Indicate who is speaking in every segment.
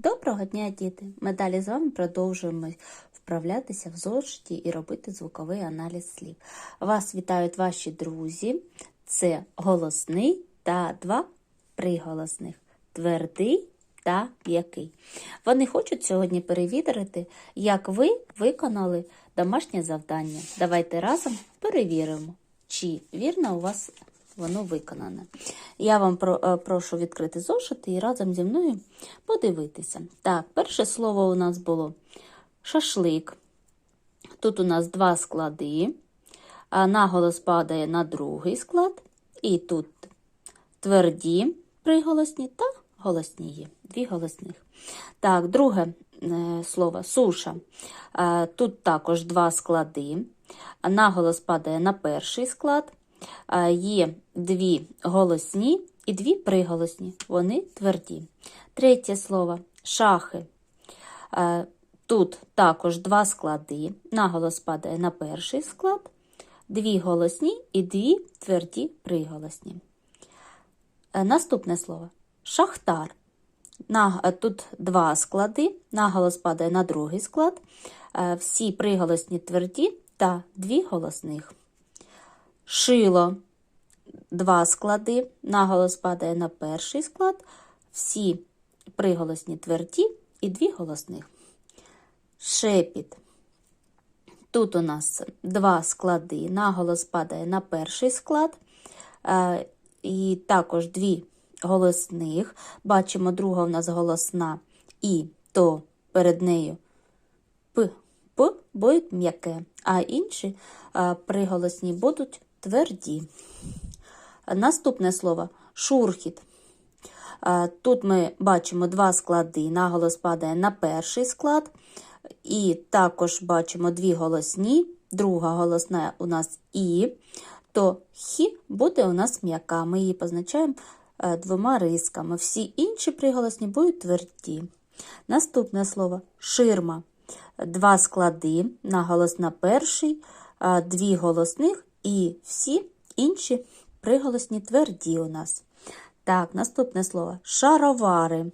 Speaker 1: Доброго дня, діти! Ми далі з вами продовжуємо вправлятися в зошиті і робити звуковий аналіз слів. Вас вітають ваші друзі. Це голосний та два приголосних твердий та м'який. Вони хочуть сьогодні перевірити, як ви виконали домашнє завдання. Давайте разом перевіримо, чи вірно у вас воно виконане. Я вам е, прошу відкрити зошити і разом зі мною подивитися. Так, перше слово у нас було шашлик. Тут у нас два склади, наголос падає на другий склад, і тут тверді приголосні та голосні є. Дві голосних. Так, друге е, слово суша. Тут також два склади. Наголос падає на перший склад. Е, Є дві голосні і дві приголосні. Вони тверді. Третє слово шахи. Е, Тут також два склади. Наголос падає на перший склад, дві голосні і дві тверді приголосні. Е, Наступне слово шахтар. Тут два склади, наголос падає на другий склад, всі приголосні тверді та дві голосних. Шило два склади, наголос падає на перший склад, всі приголосні тверді і дві голосних. Шепіт. Тут у нас два склади, наголос падає на перший склад, е, і також дві голосних. Бачимо, друга у нас голосна і, то перед нею п, п буде м'яке, а інші е, приголосні будуть тверді. Наступне слово шурхіт. Тут ми бачимо два склади, наголос падає на перший склад, і також бачимо дві голосні, друга голосна у нас І, то хі буде у нас м'яка. Ми її позначаємо е, двома рисками. Всі інші приголосні будуть тверді. Наступне слово ширма. Два склади, наголос на перший, дві голосних і всі інші приголосні тверді у нас. Так, наступне слово шаровари.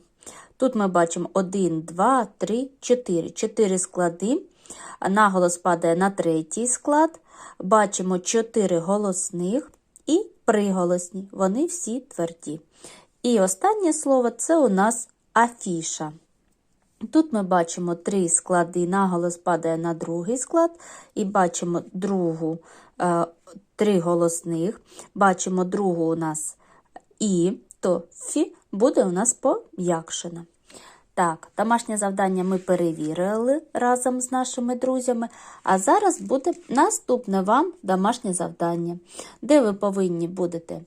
Speaker 1: Тут ми бачимо 1, 2, 3, 4. 4 склади. Наголос падає на третій склад. Бачимо 4 голосних і приголосні. Вони всі тверді. І останнє слово це у нас афіша. Тут ми бачимо три склади, наголос падає на другий склад, і бачимо другу е, три голосних. Бачимо другу у нас і, то фі буде у нас пом'якшена. Так, домашнє завдання ми перевірили разом з нашими друзями. А зараз буде наступне вам домашнє завдання, де ви повинні будете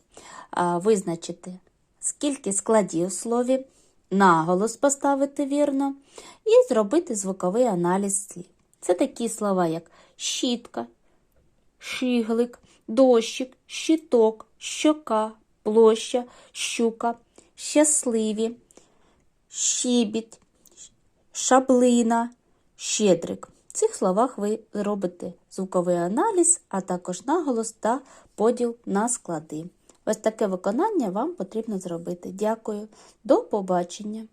Speaker 1: а, визначити, скільки складів у слові, наголос поставити вірно і зробити звуковий аналіз слів. Це такі слова, як щітка, шиглик, дощик, щиток, щока, площа, щука, щасливі, щебіт, шаблина, щедрик. В цих словах ви робите звуковий аналіз, а також наголос та поділ на склади. Ось таке виконання вам потрібно зробити. Дякую, до побачення!